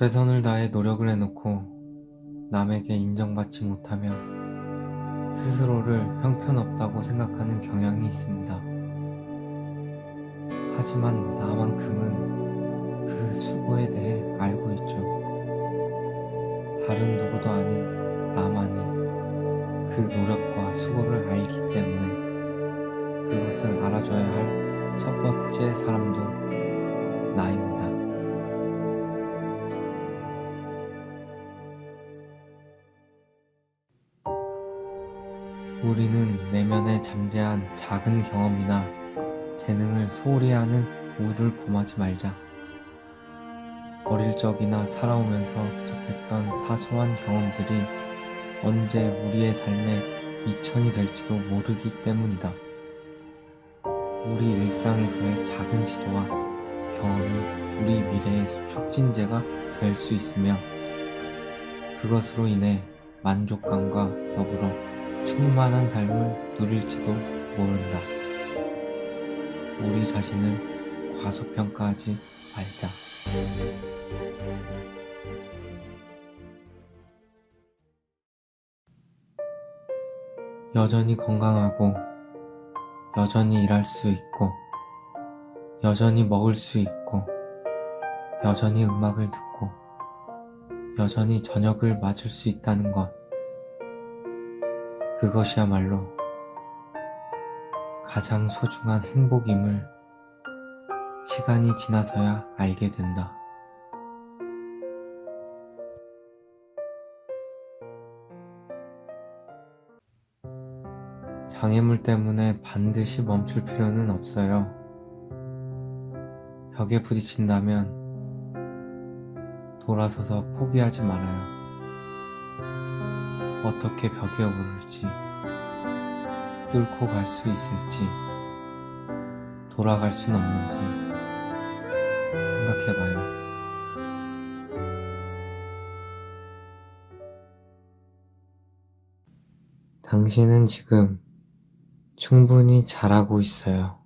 최선을 다해 노력을 해놓고 남에게 인정받지 못하면 스스로를 형편없다고 생각하는 경향이 있습니다. 하지만 나만큼은 그 수고에 대해 알고 있죠. 다른 누구도 아닌 나만이 그 노력과 수고를 알기 때문에 그것을 알아줘야 할 첫 번째 사람도 나입니다. 우리는 내면에 잠재한 작은 경험이나 재능을 소홀히 하는 우를 범하지 말자. 어릴 적이나 살아오면서 접했던 사소한 경험들이 언제 우리의 삶의 미천이 될지도 모르기 때문이다. 우리 일상에서의 작은 시도와 경험이 우리 미래의 촉진제가 될 수 있으며 그것으로 인해 만족감과 더불어 충만한 삶을 누릴지도 모른다. 우리 자신을 과소평가하지 말자. 여전히 건강하고, 여전히 일할 수 있고, 여전히 먹을 수 있고, 여전히 음악을 듣고, 여전히 저녁을 맞을 수 있다는 것. 그것이야말로 가장 소중한 행복임을 시간이 지나서야 알게 된다. 장애물 때문에 반드시 멈출 필요는 없어요. 벽에 부딪힌다면 돌아서서 포기하지 말아요. 어떻게 벽에 오를지, 뚫고 갈 수 있을지, 돌아갈 순 없는지 생각해봐요. 당신은 지금 충분히 잘하고 있어요.